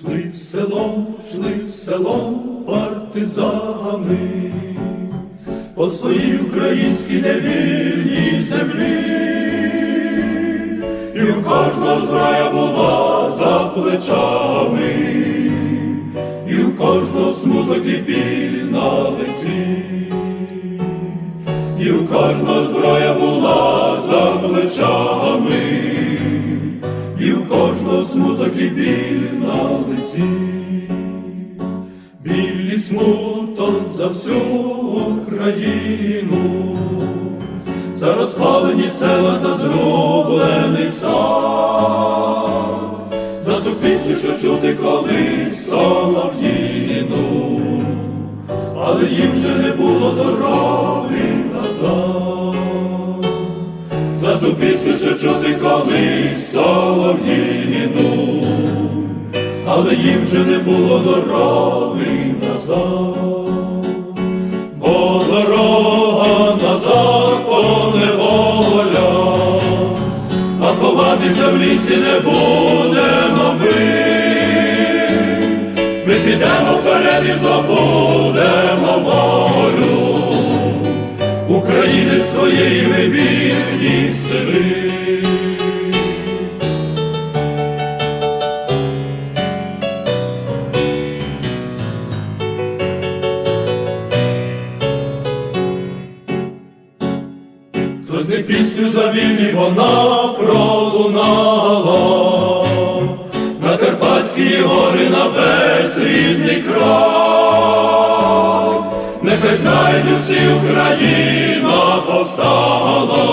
Шли селом, шли селом партизани, по своїй українській невільній землі, і у кожного зброя була за плечами, і у кожного смуток і біль на лиці, і у кожного зброя була за плечами кожного смуток і біль на лиці, біль і смуток за всю Україну, за розпалені села, за зрублений сад, за ту пісню, що чути колись солов'їну, але їм вже не було дороги назад. За ту пісню, що чути колись солов'їну, але їм вже не було дороги назад, бо дорога назад поневоля, а ховатися в лісі не будемо ми. Ми підемо вперед і здобудемо волю. України своєї ми вільні Хтось не пісню за вільні вона пролунала, на Карпатські гори на весь рідний край, нехай знають усі Україна повстала,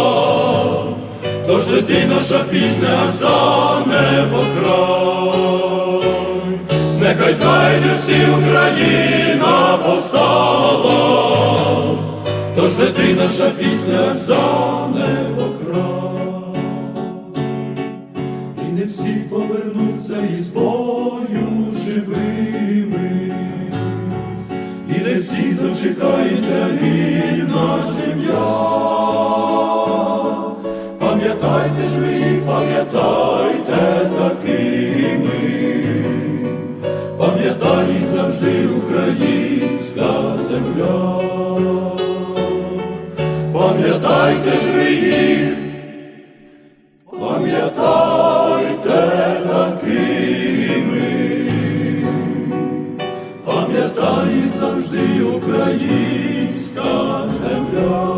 тож лети наша пісня за небо край, нехай знають усі Україна повстала. Тож лети наша пісня за небо край, і не всі повернуться із бою живими, і не всі дочекається рідна сім'я. Пам'ятайте ж ви, пам'ятайте такими, пам'ятай завжди українська земля пам'ятайте ж ви пам'ятайте такими, пам'ятає завжди українська земля.